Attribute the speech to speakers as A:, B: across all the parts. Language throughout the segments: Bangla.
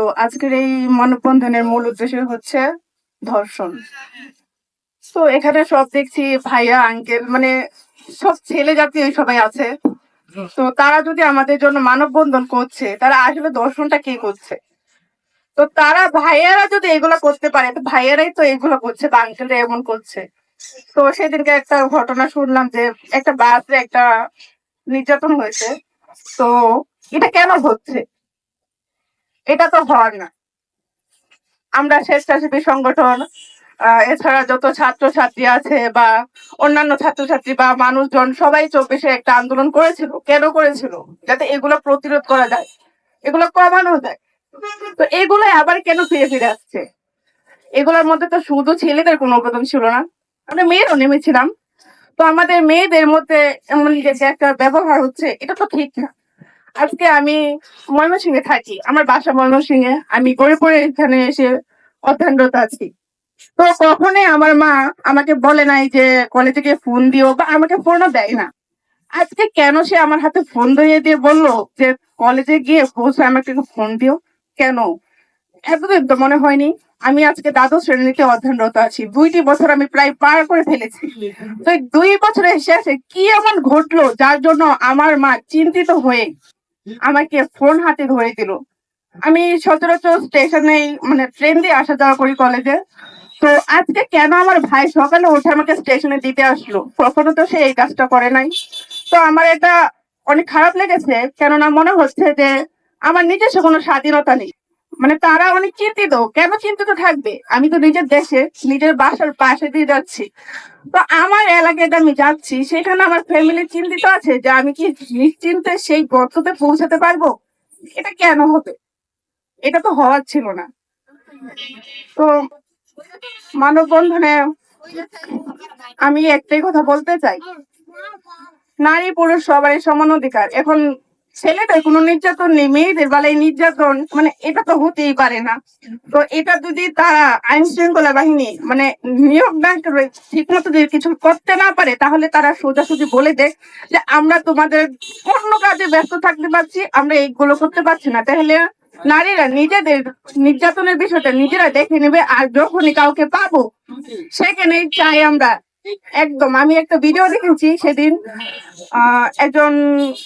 A: তো আজকের এই মানববন্ধনের মূল উদ্দেশ্য হচ্ছে ধর্ষণ। তো এখানে সব দেখছি ভাইয়া আঙ্কেল মানে সব ছেলে জাতীয় সবাই আছে। তো তারা যদি আমাদের জন্য মানববন্ধন করছে, তারা আসলে দর্শনটা কে করছে? তো তারা ভাইয়ারা যদি এগুলা করতে পারে, তো ভাইয়ারাই তো এগুলো করছে বা আঙ্কেলরা এমন করছে। তো সেদিনকে একটা ঘটনা শুনলাম যে একটা বাসে একটা নির্যাতন হয়েছে। তো এটা কেন হচ্ছে এটা তো হওয়ার না। আমরা স্বেচ্ছাসেবী সংগঠন এছাড়া যত ছাত্র ছাত্রী আছে বা অন্যান্য ছাত্রছাত্রী বা মানুষজন, সবাই চব্বিশে একটা আন্দোলন করেছিল। কেন করেছিল? যাতে এগুলো প্রতিরোধ করা যায়, এগুলো কমানো যায়। তো এগুলো আবার কেন ফিরে ফিরে আসছে? এগুলোর মধ্যে তো শুধু ছেলেদের কোনো অবদান ছিল না। আমরা মেয়েরও নেমেছিলাম। তো আমাদের মেয়েদের মধ্যে এমন যে একটা ব্যবহার হচ্ছে, এটা তো ঠিক না। আজকে আমি ময়মনসিংহে থাকি, আমার বাসা ময়মনসিংহে। আমি করে পরে এখানে এসে অধ্যয়নরত আছি। তো কখনোই আমার মা আমাকে বলে নাই যে কলেজে গিয়ে ফোন দিও বা আমাকে ফোনও দেয় না। আজকে কেন সে আমার হাতে ফোন ধরিয়ে দিয়ে বলল যে কলেজে গিয়ে বসে আমাকে ফোন দিও? কেন? এতদিন তো মনে হয়নি। আমি আজকে দ্বাদশ শ্রেণীতে অধ্যয়নরত আছি। দুইটি বছর আমি প্রায় পার করে ফেলেছি। তো দুই বছরের শেষে কি এমন ঘটলো যার জন্য আমার মা চিন্তিত হয়ে আমাকে ফোন হাতে ধরে দিল। আমি সচরাচর স্টেশনে মানে ট্রেন দিয়ে আসা যাওয়া করি কলেজে। তো আজকে কেন আমার ভাই সকালে উঠে আমাকে স্টেশনে দিতে আসলো? কখনো তো সে এই কাজটা করে নাই। তো আমার এটা অনেক খারাপ লেগেছে। কেননা মনে হচ্ছে যে আমার নিজস্ব কোনো স্বাধীনতা নেই। মানে তারা অনেক চিন্তিত, কেন চিন্তিত থাকবে? আমি তো নিজের দেশে, নিজের বাসার পাশে দিয়ে যাচ্ছি। তো আমার এলাকাতে আমি যাচ্ছি, সেখানে আমার ফ্যামিলি চিন্তিত আছে যে আমি কি নিশ্চিন্তে সেই গর্ততে পৌঁছাতে পারব? এটা কেন হবে? এটা তো হওয়ার ছিল না। তো মানববন্ধনে আমি একটাই কথা বলতে চাই। নারী পুরুষ সবারই সমান অধিকার। এখন ছেলেদের কোনো নির্যাতন নেই, মেয়েদের বেলায় নির্যাতন মানে এটা তো হতেই পারে না। তো এটা যদি তারা আইন শৃঙ্খলা বাহিনী মানে নিয়োগ করে ঠিক মতো যদি কিছু করতে না পারে, তাহলে তারা সোজাসুজি বলে দেয় যে, আমরা তোমাদের অন্য কাজে ব্যস্ত থাকতে পারছি, আমরা এইগুলো করতে পারছি না। তাহলে নারীরা নিজেদের নির্যাতনের বিষয়টা নিজেরা দেখে নেবে, আর যখনই কাউকে পাবো, সেখানেই চাই আমরা একদম আমি একটা ভিডিও দেখেছি সেদিন আহ একজন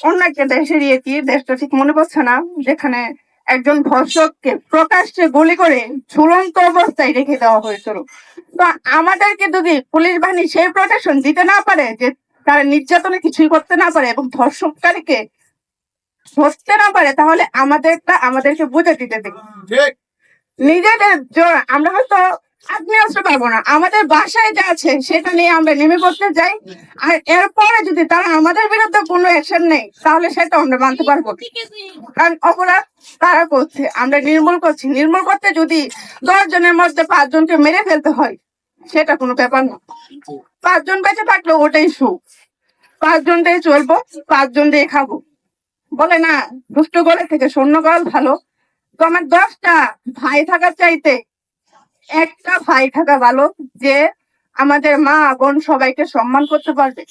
A: অন্য একটা দেশের ইয়েছি দেশটা ঠিক মনে পড়ছে না যেখানে একজন ধর্ষককে প্রকাশ্যে গুলি করে ঝুলন্ত অবস্থায় রেখে দেওয়া হয়েছিল। তো আমাদেরকে যদি পুলিশ বাহিনী সেই প্রোটেকশন দিতে না পারে যে তারা নির্যাতনে কিছুই করতে না পারে এবং ধর্ষককারীকে ধরতে না পারে তাহলে আমাদেরটা আমাদেরকে বুঝে দিতে দেবে নিজেদের আমরা হয়তো আগ্নেয়াস্ত্র পারব না। আমাদের বাসায় যা আছে, সেটা নিয়ে আমরা নেমে পড়তে যাই। আর এরপরে যদি তারা আমাদের বিরুদ্ধে কোনো অ্যাকশন নেই তাহলে সেটা আমরা মানতে পারব কারণ অপরাধ তারা করছে, আমরা নির্মূল করছি। নির্মূল করতে যদি দশ জনের মধ্যে পাঁচজনকে মেরে ফেলতে হয়, সেটা কোনো ব্যাপার না। পাঁচজন বেঁচে থাকলে ওটাই সুখ। পাঁচজন দিয়ে চলবো, পাঁচজন দিয়ে খাব। বলে না, দুষ্ট গলে থেকে, শূন্য গল ভালো। তো আমার দশটা ভাই থাকার চাইতে একটা ভাই থাকা ভালো যে আমাদের মা বোন সবাইকে সম্মান করতে পারবে।